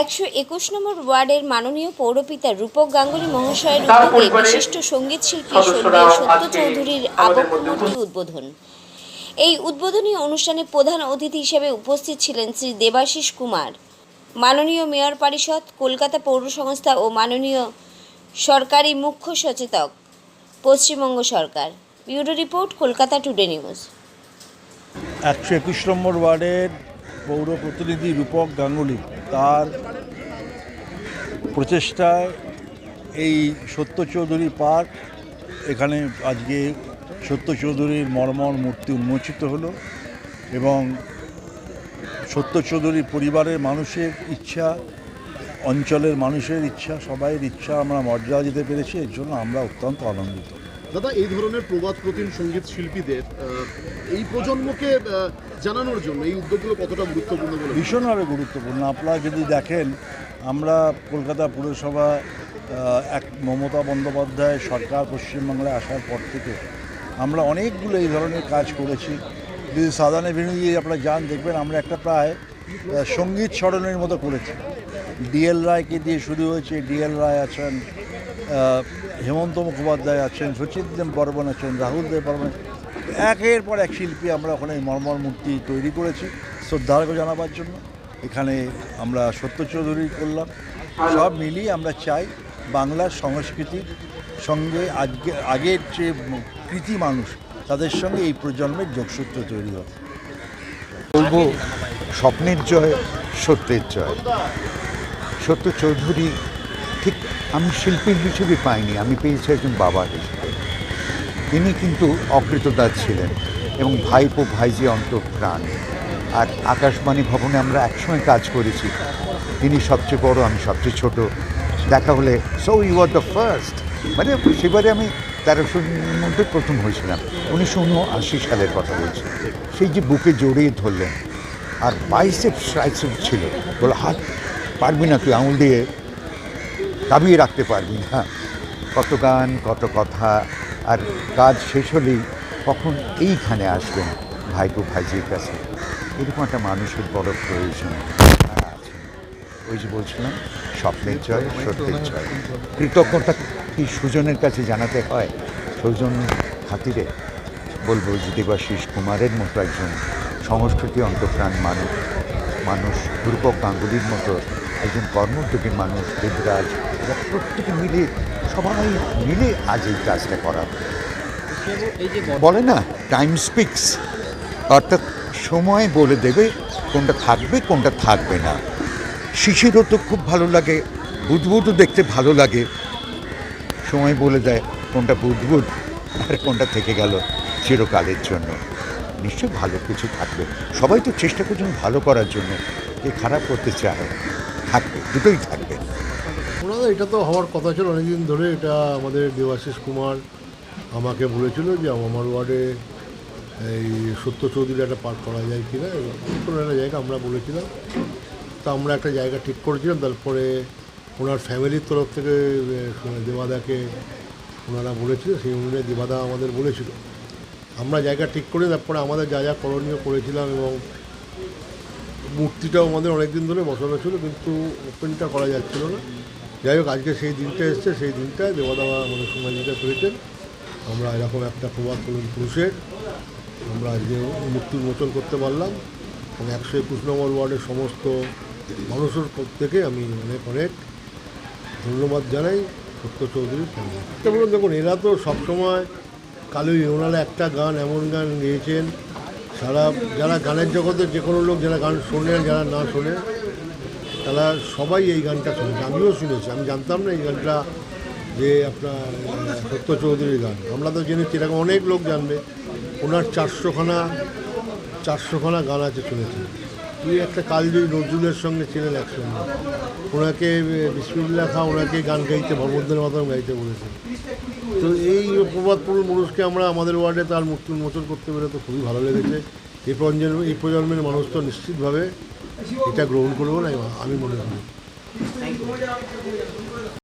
একশো একুশ নম্বর ওয়ার্ডের মাননীয় পৌরপিতা রূপক গাঙ্গুলি মহাশয়ের উদ্যোগে বিশিষ্ট সংগীত শিল্পী সত্য চৌধুরীর আমাদের আবক্ষ মধ্যে মূর্তি উদ্বোধন। এই উদ্বোধনী অনুষ্ঠানে প্রধান অতিথি হিসেবে উপস্থিত ছিলেন শ্রী দেবাশিস কুমার মাননীয় মেয়র পরিষদ কলকাতা পৌর সংস্থা ও মাননীয় সরকারি মুখ্য সচেতক পশ্চিমবঙ্গ সরকার। Bureau report Kolkata today news. একশো একুশ নম্বর ওয়ার্ডের পৌর প্রতিনিধি রূপক গাঙ্গুলি তার প্রচেষ্টায় এই সত্য চৌধুরী পার্ক এখানে আজকে সত্য চৌধুরীর মর্মর মূর্তি উন্মোচিত হলো এবং সত্য চৌধুরী পরিবারের মানুষের ইচ্ছা, অঞ্চলের মানুষের ইচ্ছা, সবাইয়ের ইচ্ছা আমরা মর্যাদা দিতে পেরেছি। এর জন্য আমরা অত্যন্ত আনন্দিত। দাদা, এই ধরনের প্রবাদ প্রতিম সংগীত শিল্পীদের এই প্রজন্মকে জানানোর জন্য এই উদ্যোগগুলো কতটা গুরুত্বপূর্ণ ভীষণভাবে গুরুত্বপূর্ণ। আপনারা যদি দেখেন, আমরা কলকাতা পুরসভা এক মমতা বন্দ্যোপাধ্যায় সরকার পশ্চিমবাংলায় আসার পর থেকে আমরা অনেকগুলো এই ধরনের কাজ করেছি। যদি সাধারণ দিয়ে আপনারা যান, দেখবেন আমরা একটা প্রায় সংগীত স্মরণের মতো করেছি। ডিএল রায়কে দিয়ে শুরু হয়েছে ডিএল রায় আছেন হেমন্ত মুখোপাধ্যায় আছেন, সচিন দেব বর্মন আছেন, রাহুল দেব বর্মন একের পর এক শিল্পী আমরা ওখানে মর্মর মূর্তি তৈরি করেছি শ্রদ্ধার্ঘ জানাবার জন্য। এখানে আমরা সত্য চৌধুরী করলাম। সব মিলিয়ে আমরা চাই বাংলার সংস্কৃতির সঙ্গে আজকে, আগের যে কৃতি মানুষ, তাদের সঙ্গে এই প্রজন্মের যোগসূত্র তৈরি হবে বলব, স্বপ্নের জয়, সত্যের জয়। সত্য চৌধুরী ঠিক আমি শিল্পী হিসেবে পাইনি, আমি পেয়েছি একজন বাবা হিসেবে। তিনি কিন্তু অকৃতদার ছিলেন এবং ভাইপো ভাইজি অন্তঃপ্রাণ। আর আকাশবাণী ভবনে আমরা একসময় কাজ করেছি। তিনি সবচেয়ে বড়, আমি সবচেয়ে ছোট। দেখা হলে so you are the first মানে সেবারে আমি তেরোশোর মধ্যে প্রথম হয়েছিলাম। উনিশশো উনআশি সালের কথা বলছি। সেই যে বুকে জড়িয়ে ধরলেন, আর বাইসেপ ট্রাইসেপ ছিল, বলে, হাত পারবি না তুই, আঙুল দিয়ে দাবিয়ে রাখতে পারবি না। কত গান, কত কথা, আর কাজ শেষ হলেই কখন এইখানে আসবেন ভাইপো ভাইজির কাছে। এরকম একটা মানুষের বড় প্রয়োজন আছে। ওই যে বলছিলাম, স্বপ্নের জয়, সত্যের জয়। কৃতজ্ঞতা কি সুজনের কাছে জানাতে হয়? সুজন খাতিরে বলব যে দেবাশিস কুমারের মতো একজন সংস্কৃতি অন্তপ্রাণ মানুষ মানুষ, রূপক গাঙ্গুলির মতো একজন কর্মোদ্যোগী মানুষ, দেবরাজ, এরা প্রত্যেকে মিলে, সবাই মিলে আজ এই কাজটা করা। বলে না টাইম স্পিক্স অর্থাৎ সময় বলে দেবে, কোনটা থাকবে কোনটা থাকবে না। শিশিরও তো খুব ভালো লাগে বুধবুধও দেখতে ভালো লাগে। সময় বলে দেয়, কোনটা বুধবুধ আর কোনটা থেকে গেল চিরকালের জন্য। নিশ্চয়ই ভালো কিছু থাকবে। সবাই তো চেষ্টা করছেন ভালো করার জন্য, কে খারাপ করতে চায়। থাকবে, দুটোই থাকবে। ওনাদের এটা তো হওয়ার কথা ছিল, অনেকদিন ধরে এটা আমাদের দেবাশিস কুমার আমাকে বলেছিল যে আমার ওয়ার্ডে এই সত্য চৌধুরী একটা পার্ক করা যায় কি না কোনো একটা জায়গা আমরা বলেছিলাম। তা আমরা একটা জায়গা ঠিক করেছিলাম, তারপরে ওনার ফ্যামিলির তরফ থেকে দেবাদাকে ওনারা বলেছিল, সেই অনুযায়ী দেবাদা আমাদের বলেছিল। আমরা জায়গা ঠিক করে, তারপরে আমাদের যা যা করণীয় করেছিলাম এবং মূর্তিটাও আমাদের অনেক দিন ধরে বসানো ছিল, কিন্তু ওপেনটা করা যাচ্ছিল না। যাই হোক, আজকে সেই দিনটা এসছে, সেই দিনটায় দেবদাবা আমাদের সমাজিকা করেছেন। আমরা এরকম একটা প্রবাদ করুন পুরুষের, আমরা আজকে মূর্তি উন্মোচন করতে পারলাম। এবং একশো একুশ নম্বর ওয়ার্ডের সমস্ত মানুষের থেকে আমি অনেক অনেক ধন্যবাদ জানাই। সত্য চৌধুরীর ফ্যামিলি দেখুন, এরা তো সবসময় কালু ওনারা একটা গান, এমন গান গেয়েছেন। সারা যারা গানের জগতে যে কোনো লোক যারা গান শোনে যারা না শোনে, তারা সবাই এই গানটা শুনেছে। আমিও শুনেছি, আমি জানতাম না এই গানটা যে আপনার সত্য চৌধুরীর গান। আমরা তো জেনেছি, এরকম অনেক লোক জানবে। ওনার চারশোখানা চারশোখানা গান আছে শুনেছি। তুই একটা কালজয়ী নজরুলের সঙ্গে ছিলেন একসঙ্গে। ওনাকে বিসমুল্লাহ খা ওনাকে গান গাইতে ভগবদ্দের মাধ্যমে গাইতে বলেছেন। তো এই প্রবাদপুর মানুষকে আমরা, আমাদের ওয়ার্ডে তার মূর্তি উন্মোচন করতে পেরে তো খুবই ভালো লেগেছে। এই প্রজন্ম, এই প্রজন্মের মানুষ তো নিশ্চিতভাবে এটা গ্রহণ করব না আমি মনে করি।